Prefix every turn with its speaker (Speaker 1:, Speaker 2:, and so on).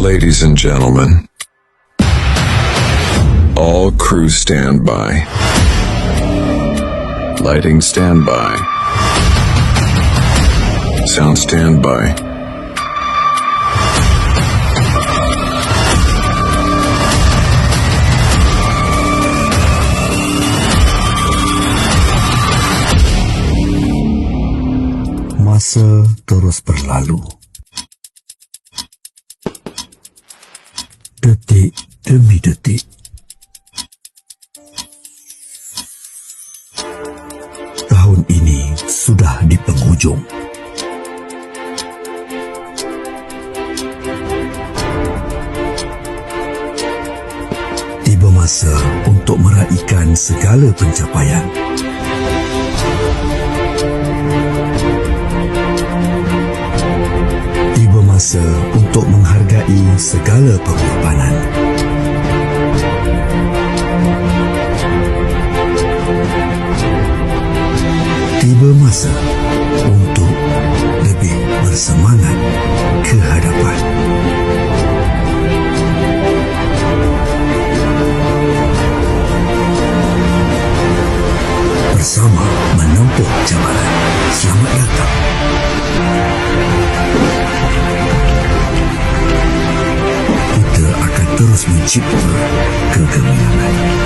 Speaker 1: Ladies and gentlemen, all crew stand by. Lighting standby. Sound standby.
Speaker 2: Masa terus berlalu. Detik demi detik. Tahun ini sudah di penghujung. Tiba masa untuk meraihkan segala pencapaian. Tiba masa untuk menghargai segala pengorbanan. Tiba masa untuk lebih bersemangat ke hadapan. Bersama menempuh cabaran. Selamat datang terus mencipta kegemilangan.